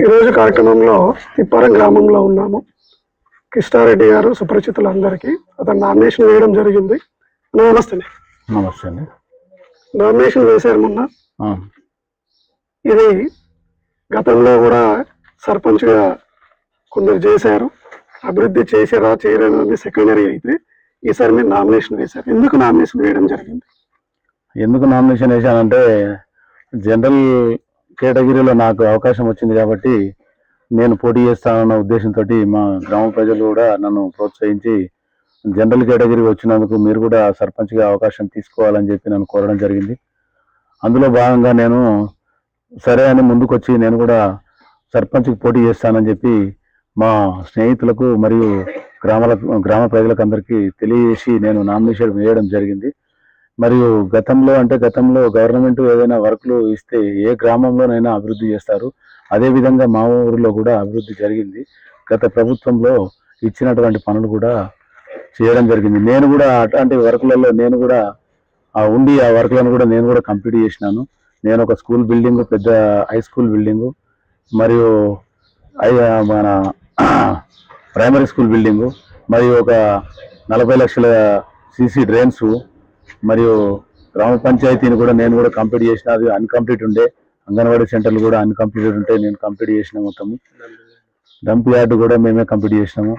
ఈరోజు కార్యక్రమంలో తిప్పారం గ్రామంలో ఉన్నాము. కృష్ణారెడ్డి గారు సుపరిచితులు అందరికీ అతను నామినేషన్ వేయడం జరిగింది. నమస్తే. నమస్తే అండి. నామినేషన్ వేశారు మొన్న. ఇది గతంలో కూడా సర్పంచ్గా కొందరు చేశారు. అభివృద్ధి చేశారా చేయలేదా అనేది సెకండరీ అయితే ఈసారి మీరు నామినేషన్ వేశారు. ఎందుకు నామినేషన్ వేయడం జరిగింది? ఎందుకు నామినేషన్ వేశానంటే జనరల్ కేటగిరీలో నాకు అవకాశం వచ్చింది కాబట్టి నేను పోటీ చేస్తానన్న ఉద్దేశంతో మా గ్రామ ప్రజలు కూడా నన్ను ప్రోత్సహించి జనరల్ కేటగిరీ వచ్చినందుకు మీరు కూడా సర్పంచ్గా అవకాశం తీసుకోవాలని చెప్పి నన్ను కోరడం జరిగింది. అందులో భాగంగా నేను సరే అని ముందుకొచ్చి నేను కూడా సర్పంచ్కి పోటీ చేస్తానని చెప్పి మా స్నేహితులకు మరియు గ్రామాల గ్రామ ప్రజలకు అందరికీ తెలియజేసి నేను నామినేషన్ వేయడం జరిగింది. మరియు గతంలో అంటే గతంలో గవర్నమెంట్ ఏదైనా వర్క్లు ఇస్తే ఏ గ్రామంలోనైనా అభివృద్ధి చేస్తారు. అదే విధంగా మా ఊరిలో కూడా అభివృద్ధి జరిగింది. గత ప్రభుత్వంలో ఇచ్చినటువంటి పనులు కూడా చేయడం జరిగింది. నేను కూడా అట్లాంటి వర్క్లలో నేను కూడా ఆ ఉండి ఆ వర్క్లను కూడా నేను కూడా కంప్లీట్ చేసినాను. నేను ఒక స్కూల్ బిల్డింగ్ పెద్ద హై స్కూల్ బిల్డింగు మరియు మన ప్రైమరీ స్కూల్ బిల్డింగు మరియు ఒక నలభై లక్షల సీసీ డ్రైన్స్ మరియు గ్రామ పంచాయతీని కూడా నేను కూడా కంప్లీట్ చేసిన అది అన్కంప్లీట్ ఉండే. అంగన్వాడీ సెంటర్లు కూడా అన్కంప్లీటెడ్ ఉంటే నేను కంప్లీట్ చేసిన మొత్తము డంప్ యార్డ్ కూడా మేమే కంప్లీట్ చేసినాము.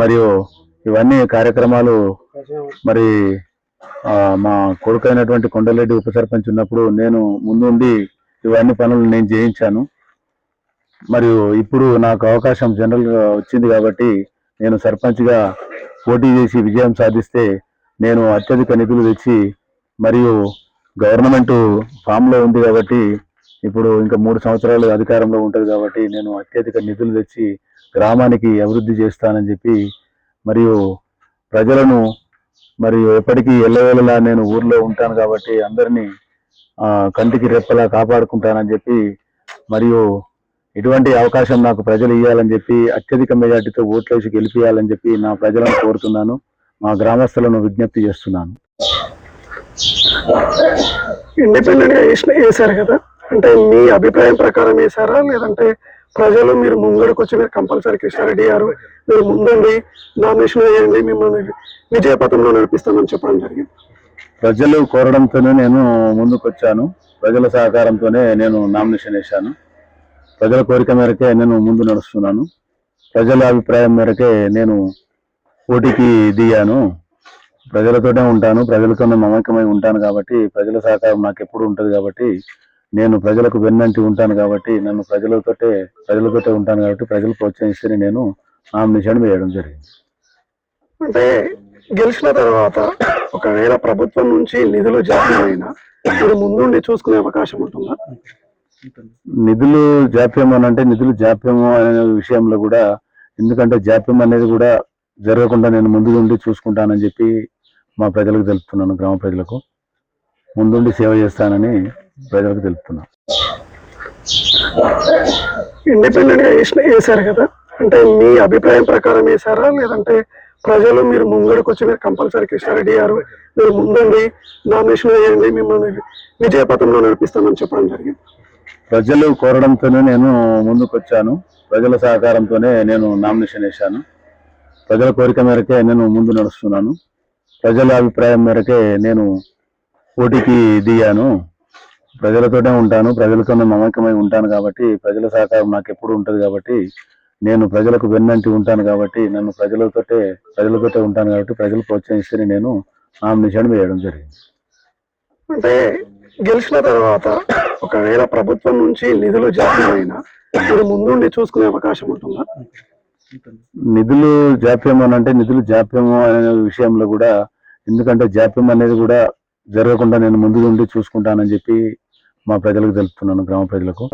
మరియు ఇవన్నీ కార్యక్రమాలు మరి మా కొడుకైనటువంటి కొండలరెడ్డి ఉప సర్పంచ్ ఉన్నప్పుడు నేను ముందుండి ఇవన్నీ పనులు నేను చేయించాను. మరియు ఇప్పుడు నాకు అవకాశం జనరల్గా వచ్చింది కాబట్టి నేను సర్పంచ్గా పోటీ చేసి విజయం సాధిస్తే నేను అత్యధిక నిధులు తెచ్చి మరియు గవర్నమెంట్ ఫామ్లో ఉంది కాబట్టి ఇప్పుడు ఇంకా మూడు సంవత్సరాలు అధికారంలో ఉంటుంది కాబట్టి నేను అత్యధిక నిధులు తెచ్చి గ్రామానికి అభివృద్ధి చేస్తానని చెప్పి మరియు ప్రజలను మరియు ఎప్పటికీ ఎల్లవేళలా నేను ఊర్లో ఉంటాను కాబట్టి అందరినీ కంటికి రెప్పలా కాపాడుకుంటానని చెప్పి మరియు ఇటువంటి అవకాశం నాకు ప్రజలు ఇవ్వాలని చెప్పి అత్యధిక మెజార్టీతో ఓట్లేసి గెలిపియాలని చెప్పి నా ప్రజలను కోరుతున్నాను. మా గ్రామస్తులను విజ్ఞప్తి చేస్తున్నాను. ఇండిపెండెంట్గా వేసిన వేశారు కదా? అంటే మీ అభిప్రాయం ప్రకారం వేశారా లేదంటే ప్రజలు మీరు ముంగడికి వచ్చి మీరు కంపల్సరీ కృష్ణారెడ్డి గారు మీరు ముందుండి నామినేషన్ వేయండి మిమ్మల్ని విజయ పథంలో నడిపిస్తామని చెప్పడం జరిగింది. ప్రజలు కోరడంతోనే నేను ముందుకు వచ్చాను ప్రజల సహకారంతోనే నేను నామినేషన్ వేశాను. ప్రజల కోరిక మేరకే నేను ముందు నడుస్తున్నాను. ప్రజల అభిప్రాయం మేరకే నేను పోటీకి దిగాను. ప్రజలతోనే ఉంటాను. ప్రజలతోనే మమేకమై ఉంటాను కాబట్టి ప్రజల సహకారం నాకు ఎప్పుడు ఉంటుంది కాబట్టి నేను ప్రజలకు వెన్నంటి ఉంటాను కాబట్టి నన్ను ప్రజలతోటే ప్రజలతోటే ఉంటాను కాబట్టి ప్రజలు ప్రోత్సహిస్తేనే నేను నామినేషన్ వేయడం జరిగింది. అంటే గెలిచిన తర్వాత ఒకవేళ ప్రభుత్వం నుంచి నిధులు జాప్యమైనా మీరు ముందుండి చూసుకునే అవకాశం ఉంటుందా? నిధులు జాప్యం అని అంటే నిధులు జాప్యం అనే విషయంలో కూడా ఎందుకంటే జాప్యం అనేది కూడా జరగకుండా నేను ముందు నుండి చూసుకుంటానని చెప్పి మా ప్రజలకు తెలుపుతున్నాను గ్రామ ప్రజలకు. ముందుండి సేవ చేస్తానని ప్రజలకు తెలుపుతున్నాను. ఇండిపెండెంట్గా వేసిన వేశారు కదా? అంటే మీ అభిప్రాయం ప్రకారం వేశారా లేదంటే ప్రజలు మీరు ముంగడికి వచ్చి మీరు కంపల్సరీ కృష్ణారెడ్డి గారు మీరు ముందుండి నామినేషన్ వేయండి మిమ్మల్ని విజయ పథంలో నడిపిస్తామని చెప్పడం జరిగింది. ప్రజలు కోరడంతోనే నేను ముందుకు వచ్చాను ప్రజల సహకారంతోనే నేను నామినేషన్ వేశాను. ప్రజల కోరిక మేరకే నేను ముందు నడుస్తున్నాను. ప్రజల అభిప్రాయం మేరకే నేను పోటీకి దిగాను. ప్రజలతోనే ఉంటాను. ప్రజలతోనే మమకమై ఉంటాను కాబట్టి ప్రజల సహకారం నాకు ఎప్పుడు ఉంటుంది కాబట్టి నేను ప్రజలకు వెన్నంటి ఉంటాను కాబట్టి నన్ను ప్రజలతోటే ప్రజలతోటే ఉంటాను కాబట్టి ప్రజలు ప్రోత్సహిస్తేనే నేను నామినేషన్ వేయడం జరిగింది. అంటే గెలిచిన తర్వాత ఒకవేళ ప్రభుత్వం నుంచి నిధులు జాప్యమైనా మీరు ముందుండి చూసుకునే అవకాశం ఉంటుందా? నిధులు జాప్యం అని అంటే నిధులు జాప్యం అనే విషయంలో కూడా ఎందుకంటే జాప్యం అనేది కూడా జరగకుండా నేను ముందు నుండి చూసుకుంటానని చెప్పి మా ప్రజలకు తెలుపుతున్నాను గ్రామ ప్రజలకు.